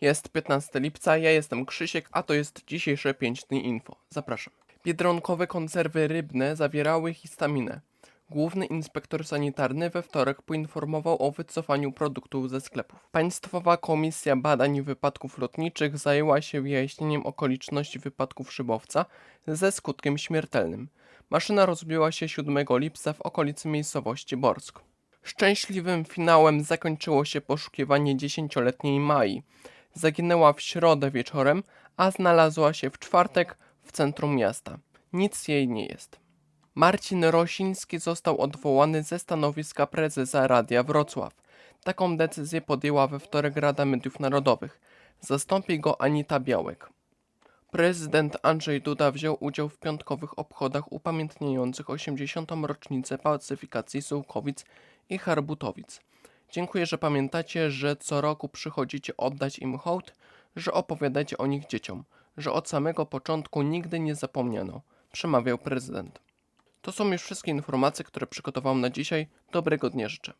Jest 15 lipca, ja jestem Krzysiek, a to jest dzisiejsze 5 dni info. Zapraszam. Biedronkowe konserwy rybne zawierały histaminę. Główny inspektor sanitarny we wtorek poinformował o wycofaniu produktów ze sklepów. Państwowa Komisja Badań Wypadków Lotniczych zajęła się wyjaśnieniem okoliczności wypadków szybowca ze skutkiem śmiertelnym. Maszyna rozbiła się 7 lipca w okolicy miejscowości Borsk. Szczęśliwym finałem zakończyło się poszukiwanie dziesięcioletniej Mai. Zaginęła w środę wieczorem, a znalazła się w czwartek w centrum miasta. Nic jej nie jest. Marcin Rosiński został odwołany ze stanowiska prezesa Radia Wrocław. Taką decyzję podjęła we wtorek Rada Mediów Narodowych. Zastąpi go Anita Białek. Prezydent Andrzej Duda wziął udział w piątkowych obchodach upamiętniających 80. rocznicę pacyfikacji Sułkowic i Harbutowic. Dziękuję, że pamiętacie, że co roku przychodzicie oddać im hołd, że opowiadacie o nich dzieciom, że od samego początku nigdy nie zapomniano, przemawiał prezydent. To są już wszystkie informacje, które przygotowałem na dzisiaj. Dobrego dnia życzę.